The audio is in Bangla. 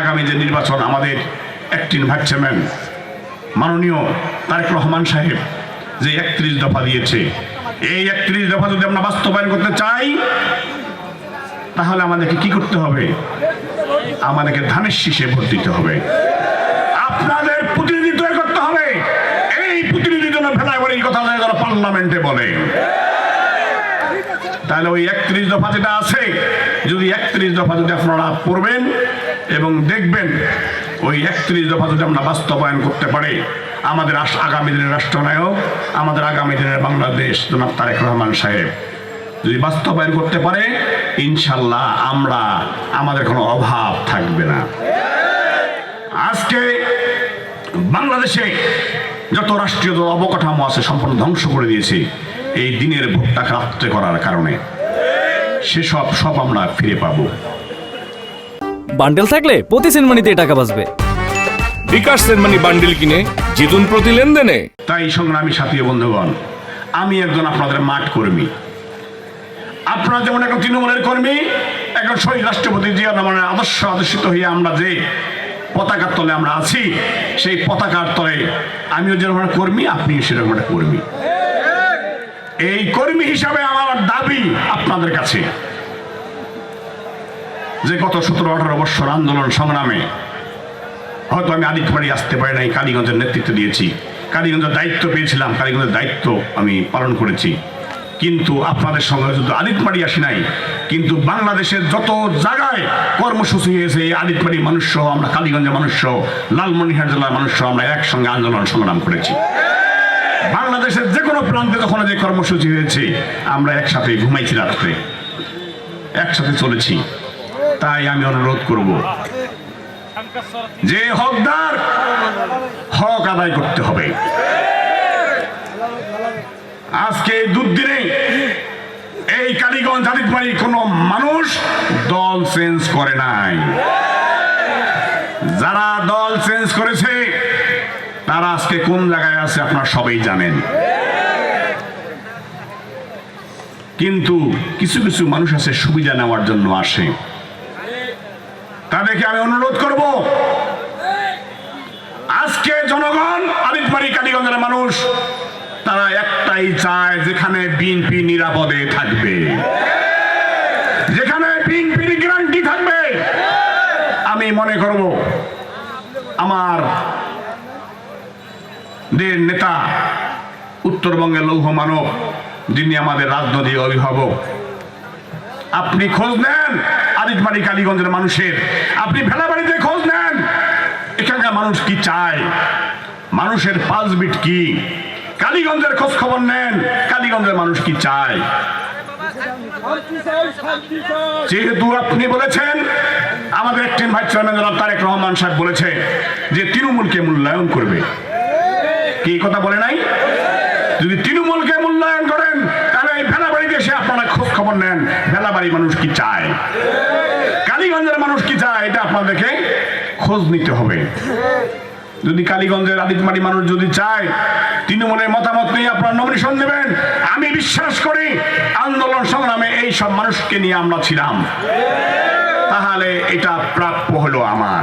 আগামী যে নির্বাচন আমাদের একটিন ভাইস চেয়ারম্যান মাননীয় তারেক রহমান সাহেব যে একত্রিশ দফা দিয়েছে, এই একত্রিশ দফা যদি আমরা বাস্তবায়ন করতে চাই, তাহলে আমাদেরকে কি করতে হবে? আমাদেরকে ধানের শীষে ভোট দিতে হবে। আপনাদের প্রতিনিধি তৈরি করতে হবে। এই প্রতিনিধি জন্য ভেলায় বলে এই কথা যেন পার্লামেন্টে বলে। তাহলে ওই একত্রিশ দফা যেটা আছে, যদি একত্রিশ দফা যদি আপনারা পড়বেন এবং দেখবেন, ওই একত্রিশ দফা যদি আমরা বাস্তবায়ন করতে পারি, আমাদের আগামী দিনের রাষ্ট্রনায়ক, আমাদের আগামী দিনের বাংলাদেশ, জনাব তারেক রহমান সাহেব। যদি বাস্তবায়ন করতে পারে, ইনশাল্লাহ আমরা, আমাদের কোনো অভাব থাকবে না। আজকে বাংলাদেশে যত রাষ্ট্রীয় অবকাঠামো আছে সম্পূর্ণ ধ্বংস করে দিয়েছে এই দিনের রাত্রে করার কারণে। সেসব সব আমরা ফিরে পাবো। বান্ডেল থাকলে প্রতি সেনমানিতে টাকা বাঁচবে। বিকাশ সেনমানি বান্ডিল কিনে জিতুন প্রতি লেনদেনে। তাই সংগ্রামী সাথী বন্ধুগণ আমি একজন আপনাদের মাঠ কর্মী। আপনারা যেমন একজন তৃণমূলের কর্মী একজন শহীদ রাষ্ট্রপতি জিয়া রহমানের আদর্শ আদর্শিত হয়ে আমরা যে পতাকার তলে আমরা আছি সেই পতাকার তলে আমিও যেরকম কর্মী আপনিও সেরকম একটা কর্মী। এই কর্মী হিসাবে আমার দাবি আপনাদের কাছে। যে গত সতেরো আঠারো বৎসর আন্দোলন সংগ্রামে হয়তো আমি আদিত্যবাড়ি আসতে পারি নাই, কালীগঞ্জের নেতৃত্ব দিয়েছি। কালীগঞ্জের দায়িত্ব পেয়েছিলাম, কালীগঞ্জের দায়িত্ব আমি পালন করেছি। কিন্তু আপনাদের সঙ্গে শুধু আদিতমারি আসি নাই, কিন্তু বাংলাদেশের যত জায়গায় কর্মসূচি হয়েছে, এই আদিতমারি মানুষ সহ, আমরা কালীগঞ্জের মানুষ সহ জেলার মানুষ সহ আমরা একসঙ্গে আন্দোলন সংগ্রাম করেছি। বাংলাদেশের যে কোনো প্রান্তে যখন যে কর্মসূচি হয়েছে, আমরা একসাথে ঘুমাইছি রাত্রে। একসাথে চলেছি। তাই আমি অনুরোধ করব যে হকদার হক আদায় করতে হবে। আজকে এই দুদিনে এই কালীগঞ্জ আদিতবাড়ির কোন মানুষ দল চেঞ্জ করে নাই। যারা দল চেঞ্জ করেছে তারা আজকে কোন জায়গায় আছে আপনারা সবাই জানেন। কিন্তু কিছু কিছু মানুষ আছে সুবিধা নেওয়ার জন্য আসে। তাদেরকে আমি অনুরোধ করব, আজকে জনগণ আদিতবাড়ি কালীগঞ্জের মানুষ, তারা একটাই চায় যেখানে বিএনপি নিরাপদে থাকবে। যেখানে বিএনপির গ্যারান্টি থাকবে। আমি মনে করব, আমার দের নেতা, উত্তরবঙ্গের লৌহ মানব যিনি আমাদের রাজনৈতিক অভিভাবক। আপনি খোঁজ নেন আদিতবাড়ি কালীগঞ্জের মানুষের। আপনি ভেলাবাড়িতে খোঁজ নেন। এখানকার মানুষ কি চায়? মানুষের পাঁচ বিট কি? কালীগঞ্জের খোঁজ খবর নেন। কালীগঞ্জের মানুষ কি চায়? যেহেতু আপনি বলেছেন, আমাদের একটি ভাইস চেয়ারম্যান তারেক রহমান সাহেব বলেছে যে তৃণমূলকে মূল্যায়ন করবে। কি কথা বলে নাই? যদি তৃণমূলকে মূল্যায়ন করেন, তাহলে এই ভেলাবাড়িতে এসে আপনারা খোঁজ খবর নেন ভেলাবাড়ি মানুষ কি চায়? কালীগঞ্জের মানুষ কি চায়, এটা আপনাদেরকে খোঁজ নিতে হবে। যদি কালীগঞ্জের আদিতমারি মানুষ যদি চায়, তৃণমূলের মতামত নিয়ে আপনারা নমিনেশন দেবেন আমি বিশ্বাস করি, আন্দোলন সংগ্রামে এই সব মানুষকে নিয়ে আমরা ছিলাম। তাহলে এটা প্রাপ্য হলো আমার।